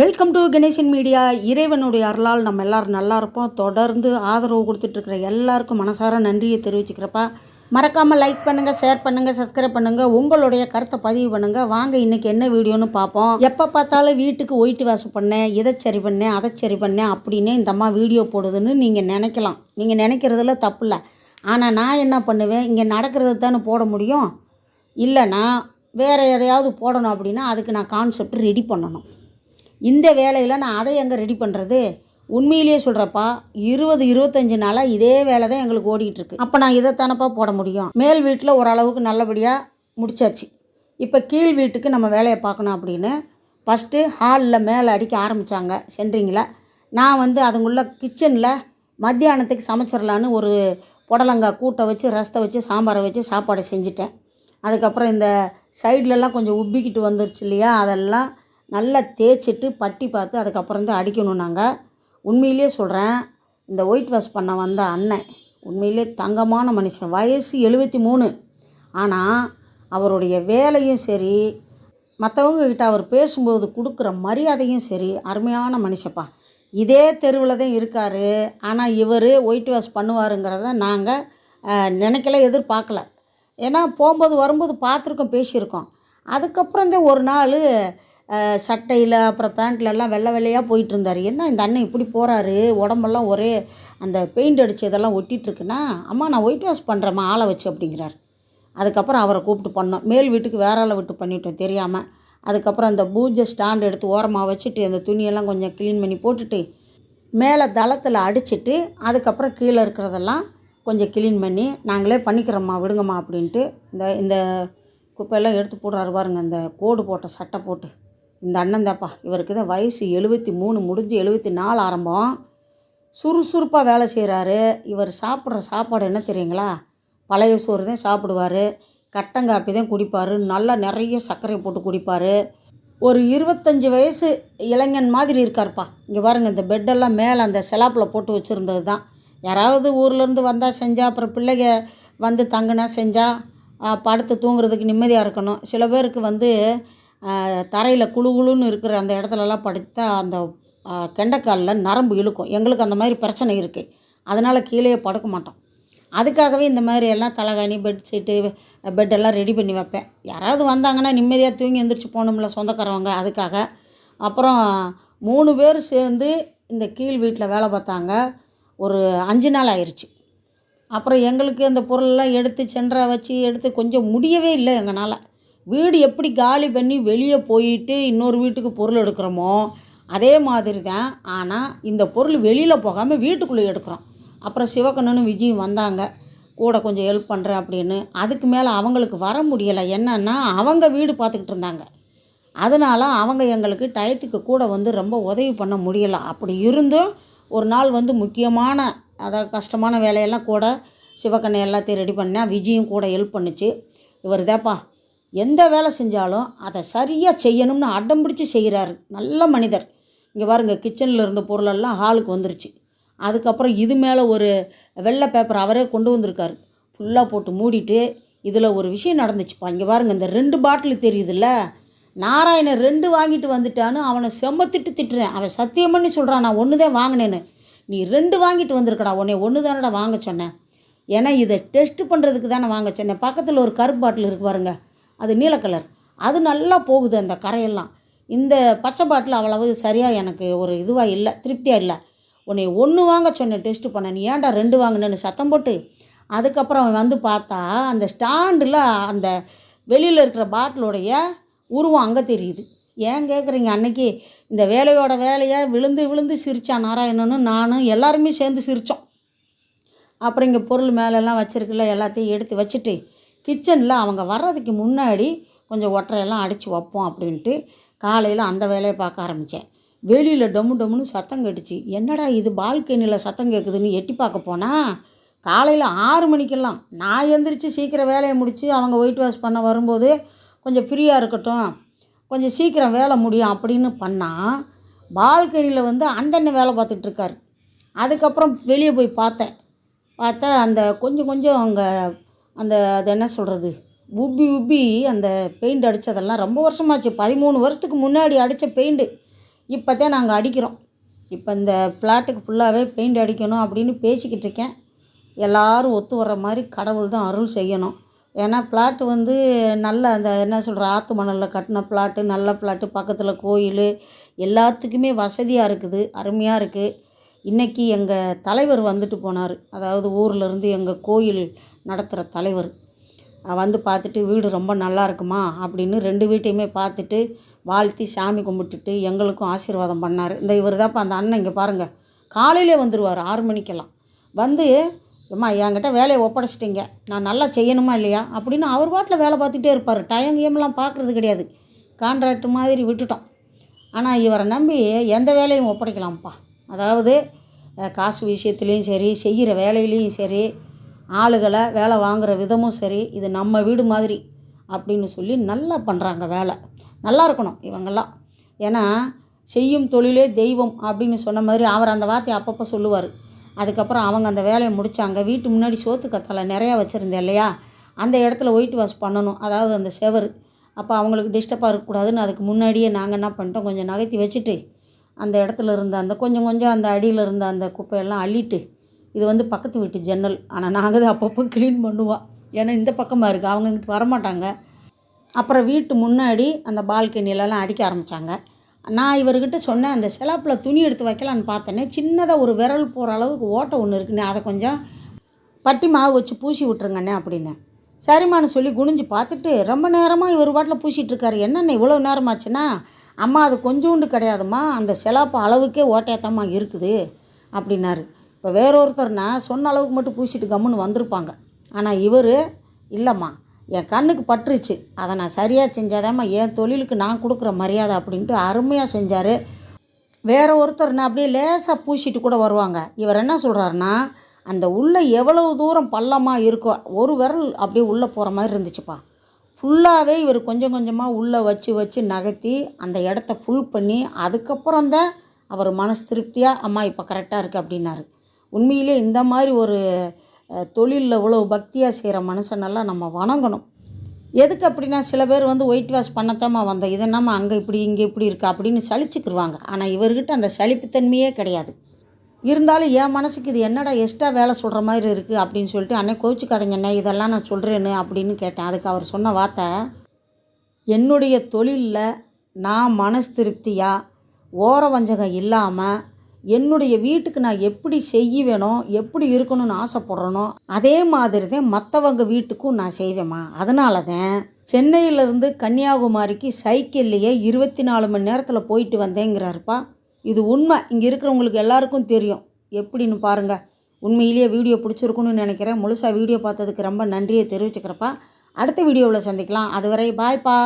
Welcome to Ganesan media இறைவனுடைய அருளால் நம்ம எல்லாரும் நல்லா இருப்போம். தொடர்ந்து ஆதரவு கொடுத்துட்ருக்குற எல்லாருக்கும் மனசார நன்றியை தெரிவிச்சுக்கிறப்பா. மறக்காமல் லைக் பண்ணுங்கள் ஷேர் பண்ணுங்கள் சப்ஸ்கிரைப் பண்ணுங்கள் உங்களுடைய கருத்தை பதிவு பண்ணுங்கள் வாங்க இன்றைக்கி என்ன வீடியோன்னு பார்ப்போம். எப்போ பார்த்தாலும் வீட்டுக்கு ஒயிட் வாஷ் பண்ணேன் இதை சரி பண்ணேன் அதை சரி பண்ணேன் அப்படின்னு இந்த அம்மா வீடியோ போடுதுன்னு நீங்கள் நினைக்கலாம். நீங்கள் நினைக்கிறதுல தப்பு இல்லை. ஆனால் நான் என்ன பண்ணுவேன்? இங்கே நடக்கிறது தானே போட முடியும்? இல்லைன்னா வேறு எதையாவது போடணும் அப்படின்னா அதுக்கு நான் கான்செப்ட் ரெடி பண்ணணும். இந்த வேலையில் நான் அதை எங்கே ரெடி பண்ணுறது உண்மையிலேயே சொல்கிறப்பா இருபது இருபத்தஞ்சு நாளாக இதே வேலை தான் எங்களுக்கு ஓடிக்கிட்டு இருக்கு. அப்போ நான் இதைத்தானப்பா போட முடியும்? மேல் வீட்டில் ஓரளவுக்கு நல்லபடியாக முடிச்சாச்சு. இப்போ கீழ் வீட்டுக்கு நம்ம வேலையை பார்க்கணும் அப்படின்னு ஃபஸ்ட்டு ஹாலில் மேலே அடிக்க ஆரம்பித்தாங்க சென்ட்ரிங்கில் நான் வந்து அதுங்குள்ள கிச்சனில் மத்தியானத்துக்கு சமைச்சிடலான்னு ஒரு புடலங்காய் கூட்டை வச்சு ரசத்தை வச்சு சாம்பாரை வச்சு சாப்பாடு செஞ்சுட்டேன். அதுக்கப்புறம் இந்த சைட்லலாம் கொஞ்சம் உப்பிக்கிட்டு வந்துருச்சு இல்லையா? அதெல்லாம் நல்லா தேய்ச்சிட்டு பட்டி பார்த்து அதுக்கப்புறம் தான் அடிக்கணும் நாங்கள் உண்மையிலே சொல்கிறேன் இந்த ஒயிட் வாஷ் பண்ண வந்த அண்ணன் உண்மையிலே தங்கமான மனுஷன். வயசு எழுபத்தி மூணு. ஆனால் அவருடைய வேலையும் சரி மற்றவங்க கிட்ட அவர் பேசும்போது கொடுக்குற மரியாதையும் சரி அருமையான மனுஷப்பா. இதே தெருவில் தான் இருக்கார். ஆனால் இவர் ஒயிட் வாஷ் பண்ணுவாருங்கிறத நாங்கள் நினைக்கல எதிர்பார்க்கல. ஏன்னா போகும்போது வரும்போது பார்த்துருக்கோம் பேசியிருக்கோம். அதுக்கப்புறம் தான் ஒரு நாள் சட்டையில் அப்புறம் பேண்ட்லெல்லாம் வெள்ளை வெள்ளையாக போயிட்டு இருந்தார் என்ன இந்த அண்ணன் இப்படி போகிறாரு உடம்பெல்லாம் ஒரே அந்த பெயிண்ட் அடித்து இதெல்லாம் ஒட்டிகிட்ருக்குன்னா அம்மா நான் ஒயிட் வாஷ் பண்ணுறேம்மா ஆளை வச்சு அப்படிங்கிறார். அதுக்கப்புறம் அவரை கூப்பிட்டு பண்ணோம். மேல் வீட்டுக்கு வேற ஆளை விட்டு பண்ணிட்டோம் தெரியாமல் அதுக்கப்புறம் அந்த பூஜை ஸ்டாண்ட் எடுத்து ஓரமாக வச்சுட்டு அந்த துணியெல்லாம் கொஞ்சம் க்ளீன் பண்ணி போட்டுட்டு மேலே தளத்தில் அடிச்சிட்டு அதுக்கப்புறம் கீழே இருக்கிறதெல்லாம் கொஞ்சம் க்ளீன் பண்ணி நாங்களே பண்ணிக்கிறோம்மா விடுங்கம்மா அப்படின்ட்டு இந்த இந்த குப்பையெல்லாம் எடுத்து போடுறாரு பாருங்க இந்த கோடு போட்ட சட்டை போட்டு. இந்த அண்ணன் தான்ப்பா. இவருக்கு தான் வயசு எழுபத்தி மூணு முடிஞ்சு எழுபத்தி நாலு ஆரம்பம். சுறுசுறுப்பாக வேலை செய்கிறாரு இவர் சாப்பிட்ற சாப்பாடு என்ன தெரியுங்களா? பழைய சோறு தான் சாப்பிடுவார். கட்டங்காப்பி தான் குடிப்பார். நல்லா நிறைய சர்க்கரை போட்டு குடிப்பார். ஒரு இருபத்தஞ்சி வயசு இளைஞன் மாதிரி இருக்கார்ப்பா. இங்கே பாருங்க இந்த பெட்டெல்லாம் மேலே அந்த செலாப்பில் போட்டு வச்சுருந்தது தான். யாராவது ஊர்லேருந்து வந்தால் செஞ்சால் அப்புறம் பிள்ளைங்க வந்து தங்கினா செஞ்சால் படுத்து தூங்குறதுக்கு நிம்மதியாக இருக்கணும். சில பேருக்கு வந்து தரையில் குழு குழுன்னு இருக்கிற அந்த இடத்துலலாம் படுத்தா அந்த கெண்டைக்காலில் நரம்பு இழுக்கும். எங்களுக்கு அந்த மாதிரி பிரச்சனை இருக்குது அதனால் கீழே படுக்க மாட்டோம். அதுக்காகவே இந்த மாதிரி எல்லாம் தலைகாணி பெட்ஷீட்டு பெட்டெல்லாம் ரெடி பண்ணி வைப்பேன். யாராவது வந்தாங்கன்னா நிம்மதியாக தூங்கி எந்திரிச்சு போகணும்ல சொந்தக்காரவங்க அதுக்காக. அப்புறம் மூணு பேர் சேர்ந்து இந்த கீழ் வீட்டில் வேலை பார்த்தாங்க. ஒரு அஞ்சு நாள் ஆயிடுச்சு அப்புறம் எங்களுக்கு அந்த பொருளெல்லாம் எடுத்து சென்டரை வச்சு எடுத்து கொஞ்சம் முடியவே இல்லை எங்களால் வீடு எப்படி காலி பண்ணி வெளியே போயிட்டு இன்னொரு வீட்டுக்கு பொருள் எடுக்கிறோமோ அதே மாதிரி தான் ஆனால் இந்த பொருள் வெளியில் போகாமல் வீட்டுக்குள்ளே எடுக்கிறோம். அப்புறம் சிவகண்ணனும் விஜயும் வந்தாங்க. கூட கொஞ்சம் ஹெல்ப் பண்ணுறேன் அப்படின்னு. அதுக்கு மேலே அவங்களுக்கு வர முடியலை. என்னன்னா அவங்க வீடு பார்த்துக்கிட்டு இருந்தாங்க. அதனால் அவங்க எங்களுக்கு டயத்துக்கு கூட வந்து ரொம்ப உதவி பண்ண முடியலை. அப்படி இருந்தும் ஒரு நாள் வந்து முக்கியமான அதாவது கஷ்டமான வேலையெல்லாம் கூட சிவகண்ணை எல்லாத்தையும் ரெடி பண்ணேன் விஜயும் கூட ஹெல்ப் பண்ணுச்சு. இவர் தேப்பா எந்த வேலை செஞ்சாலும் அதை சரியாக செய்யணும்னு அடம் பிடிச்சி செய்கிறாரு. நல்ல மனிதர். இங்கே பாருங்க கிச்சனில் இருந்த பொருளெல்லாம் ஹாலுக்கு வந்துருச்சு. அதுக்கப்புறம் இது மேலே ஒரு வெள்ளை பேப்பர் அவரே கொண்டு வந்திருக்காரு. ஃபுல்லாக போட்டு மூடிட்டு இதில் ஒரு விஷயம் நடந்துச்சுப்பா. இங்கே பாருங்கள் இந்த ரெண்டு பாட்டில் தெரியுதுல்ல? நாராயணன் ரெண்டு வாங்கிட்டு வந்துட்டான்னு அவனை செம்ம திட்டு திட்டுறேன். அவன் சத்தியம் பண்ணி சொல்கிறான் நான் ஒன்று தான் வாங்கினேன்னு. நீ ரெண்டு வாங்கிட்டு வந்திருக்கடா உன்னை ஒன்று தானடா வாங்க சொன்னேன். ஏன்னா இதை டெஸ்ட் பண்ணுறதுக்கு தானே வாங்க சொன்னேன். பக்கத்தில் ஒரு கருப்பு பாட்டில் இருக்கு பாருங்கள் அது நீல கலர். அது நல்லா போகுது அந்த கரையெல்லாம். இந்த பச்சை பாட்டில் அவ்வளவு சரியாக எனக்கு ஒரு இதுவாக இல்லை திருப்தியாக இல்லை. உன்னை ஒன்று வாங்க சொன்னேன் டெஸ்ட் பண்ண நீ ஏன்டா ரெண்டு வாங்கினேன்னு சத்தம் போட்டு அதுக்கப்புறம் அவன் வந்து பார்த்தா அந்த ஸ்டாண்டில் அந்த வெளியில் இருக்கிற பாட்டிலோடைய உருவம் அங்கே தெரியுது. ஏன் கேட்குறீங்க அன்னைக்கு இந்த வேலையோட வேலையாக விழுந்து விழுந்து சிரித்தான் நாராயணனும் நானும் எல்லாருமே சேர்ந்து சிரித்தோம் அப்புறம் இங்கே பொருள் மேலெல்லாம் வச்சுருக்குல்ல எல்லாத்தையும் எடுத்து வச்சுட்டு கிச்சனில் அவங்க வர்றதுக்கு முன்னாடி கொஞ்சம் ஒற்றையெல்லாம் அடித்து வைப்போம் அப்படின்ட்டு காலையில் அந்த வேலையை பார்க்க ஆரம்பித்தேன் வெளியில் டொம்மு டொம்முன்னு சத்தம் கேட்டுச்சு. என்னடா இது பால்கனியில் சத்தம் கேட்குதுன்னு எட்டி பார்க்க போனால் காலையில் ஆறு மணிக்கெல்லாம் நான் எந்திரிச்சு சீக்கிரம் வேலையை முடித்து அவங்க ஒயிட் வாஷ் பண்ண வரும்போது கொஞ்சம் ஃப்ரீயாக இருக்கட்டும் கொஞ்சம் சீக்கிரம் வேலை முடியும் அப்படின்னு பண்ணால் பால்கனியில் வந்து அந்தண்ணன் வேலை பார்த்துட்ருக்காரு அதுக்கப்புறம் வெளியே போய் பார்த்தேன். பார்த்தா அந்த கொஞ்சம் கொஞ்சம் அங்கே அந்த அது என்ன சொல்கிறது உப்பி உப்பி அந்த பெயிண்ட் அடித்ததெல்லாம் ரொம்ப வருஷமாச்சு. பதிமூணு வருஷத்துக்கு முன்னாடி அடித்த பெயிண்ட்டு தான் நாங்கள் அடிக்கிறோம். இப்போ இந்த ஃப்ளாட்டுக்கு ஃபுல்லாகவே பெயிண்ட் அடிக்கணும் அப்படின்னு பேசிக்கிட்டு இருக்கேன். எல்லாரும் ஒத்து வர்ற மாதிரி கடவுள் தான் அருள் செய்யணும். ஏன்னா ஃப்ளாட்டு வந்து நல்ல அந்த என்ன சொல்கிற ஆற்று மணலில் கட்டின ஃப்ளாட்டு நல்ல ஃப்ளாட்டு பக்கத்தில் கோயில் எல்லாத்துக்குமே வசதியாக இருக்குது அருமையாக இருக்குது இன்றைக்கி எங்கள் தலைவர் வந்துட்டு போனார். அதாவது ஊரில் இருந்து எங்கள் கோயில் நடத்துகிற தலைவர். வந்து பார்த்துட்டு வீடு ரொம்ப நல்லா இருக்குமா? அப்படின்னு ரெண்டு வீட்டையுமே பார்த்துட்டு வாழ்த்தி சாமி கும்பிட்டுட்டு எங்களுக்கும் ஆசீர்வாதம் பண்ணார். இந்த இவர் தான்ப்பா அந்த அண்ணன் இங்கே பாருங்கள் காலையிலே வந்துடுவார் ஆறு மணிக்கெல்லாம். வந்து அம்மா என்கிட்ட வேலையை ஒப்படைச்சிட்டிங்க. நான் நல்லா செய்யணுமா இல்லையா? அப்படின்னு அவர் பாட்டில் வேலை பார்த்துட்டே இருப்பார். டைம் கேம்லாம் பார்க்குறது கிடையாது. கான்ட்ராக்ட் மாதிரி விட்டுட்டோம். ஆனால் இவரை நம்பி எந்த வேலையும் ஒப்படைக்கலாம்ப்பா. அதாவது காசு விஷயத்துலேயும் சரி செய்கிற வேலையிலையும் சரி ஆளுகளை வேலை வாங்குகிற விதமும் சரி இது நம்ம வீடு மாதிரி அப்படின்னு சொல்லி நல்லா பண்ணுறாங்க வேலை. நல்லா இருக்கணும் இவங்கெல்லாம். ஏன்னா செய்யும் தொழிலே தெய்வம் அப்படின்னு சொன்ன மாதிரி அவர் அந்த வார்த்தையை அப்பப்போ சொல்லுவார். அதுக்கப்புறம் அவங்க அந்த வேலையை முடித்தாங்க வீட்டு முன்னாடி சோத்து கத்தலை நிறையா வச்சுருந்தேன் இல்லையா? அந்த இடத்துல ஒயிட் வாஷ் பண்ணணும். அதாவது அந்த செவர். அப்போ அவங்களுக்கு டிஸ்டர்பாக இருக்கக்கூடாதுன்னு அதுக்கு முன்னாடியே நாங்கள் என்ன பண்ணிட்டோம்? கொஞ்சம் நகர்த்தி வச்சுட்டு அந்த இடத்துல இருந்த அந்த கொஞ்சம் கொஞ்சம் அந்த அடியில் இருந்த அந்த குப்பையெல்லாம் அள்ளிட்டு இது வந்து பக்கத்து வீட்டு ஜன்னல். ஆனால் நாங்கள் தான் அப்பப்போ க்ளீன் பண்ணுவோம் ஏன்னா இந்த பக்கமாக இருக்குது அவங்க இங்கிட்டு வரமாட்டாங்க. அப்புறம் வீட்டு முன்னாடி அந்த பால்கனிலலாம் அடிக்க ஆரம்பித்தாங்க நான் இவர்கிட்ட சொன்னேன் அந்த செலாப்பில் துணி எடுத்து வைக்கலான்னு பார்த்தேனே. சின்னதாக ஒரு விரல் போகிற அளவுக்கு ஓட்டை ஒன்று இருக்குண்ணே அதை கொஞ்சம் பட்டி மாவு வச்சு பூசி விட்ருங்கண்ணே அப்படின்னேன். சரிம்மான்னு சொல்லி குனிஞ்சு பார்த்துட்டு ரொம்ப நேரமாக இவர் பாட்டில் பூசிகிட்ருக்காரு என்னென்ன இவ்வளோ நேரமாச்சுன்னா? அம்மா அது கொஞ்சோண்டு கிடையாதும்மா. அந்த செலாப்பு அளவுக்கே ஓட்டையாத்தம்மா இருக்குது அப்படின்னாரு. இப்போ வேற ஒருத்தர்னா சொன்ன அளவுக்கு மட்டும் பூசிட்டு கம்முன்னு வந்திருப்பாங்க. ஆனால் இவர் இல்லைம்மா என் கண்ணுக்கு பட்டுருச்சு. அதை நான் சரியாக செஞ்சாதாம்மா என் தொழிலுக்கு நான் கொடுக்குற மரியாதை அப்படின்ட்டு அருமையாக செஞ்சார். வேற ஒருத்தர்னா அப்படியே லேசாக பூசிட்டு கூட வருவாங்க. இவர் என்ன சொல்கிறாருன்னா அந்த உள்ளே எவ்வளவு தூரம் பள்ளமாக இருக்கோ ஒரு விரல் அப்படியே உள்ளே போகிற மாதிரி இருந்துச்சுப்பா. ஃபுல்லாகவே இவர் கொஞ்சம் கொஞ்சமாக உள்ளே வச்சு வச்சு நகர்த்தி அந்த இடத்த ஃபுல் பண்ணி அதுக்கப்புறம் தான் அவர் மனசு திருப்தியாக அம்மா இப்போ கரெக்டாக இருக்குது அப்படின்னாரு. உண்மையிலே இந்த மாதிரி ஒரு தொழிலில் இவ்வளோ பக்தியாக செய்கிற மனுஷனெல்லாம் நம்ம வணங்கணும். எதுக்கு அப்படின்னா சில பேர் வந்து ஒயிட் வாஷ் பண்ணத்தாம்மா வந்த இது என்னம்மா அங்கே இப்படி இங்கே இப்படி இருக்கா? அப்படின்னு சலிச்சுக்கிருவாங்க. ஆனால் இவர்கிட்ட அந்த சலிப்புத்தன்மையே கிடையாது. இருந்தாலும் என் மனசுக்கு இது என்னடா எக்ஸ்ட்ரா வேலை சொல்கிற மாதிரி இருக்குது அப்படின்னு சொல்லிட்டு அன்னை கோவிச்சுக்காதீங்க என்ன இதெல்லாம் நான் சொல்கிறேன்னு அப்படின்னு கேட்டேன். அதுக்கு அவர் சொன்ன வார்த்தை என்னுடைய தொழிலில் நான் மனசு திருப்தியாக ஓர வஞ்சகம் இல்லாமல் என்னுடைய வீட்டுக்கு நான் எப்படி செய்வேனோ எப்படி இருக்கணும்னு ஆசைப்படுறனோ அதே மாதிரி தான் மற்றவங்க வீட்டுக்கும் நான் செய்வேம்மா. அதனால தான் சென்னையிலேருந்து கன்னியாகுமரிக்கு சைக்கிள்லேயே இருபத்தி நாலு மணி நேரத்தில் போயிட்டு வந்தேங்கிறாருப்பா. இது உண்மை. இங்கே இருக்கிறவங்களுக்கு எல்லாருக்கும் தெரியும். எப்படின்னு பாருங்கள் உண்மையிலேயே வீடியோ பிடிச்சிருக்குன்னு நினைக்கிறேன். முழுசாக வீடியோ பார்த்ததுக்கு ரொம்ப நன்றியை தெரிவிச்சுக்கிறப்பா அடுத்த வீடியோவில் சந்திக்கலாம். அதுவரை பாய்ப்பா.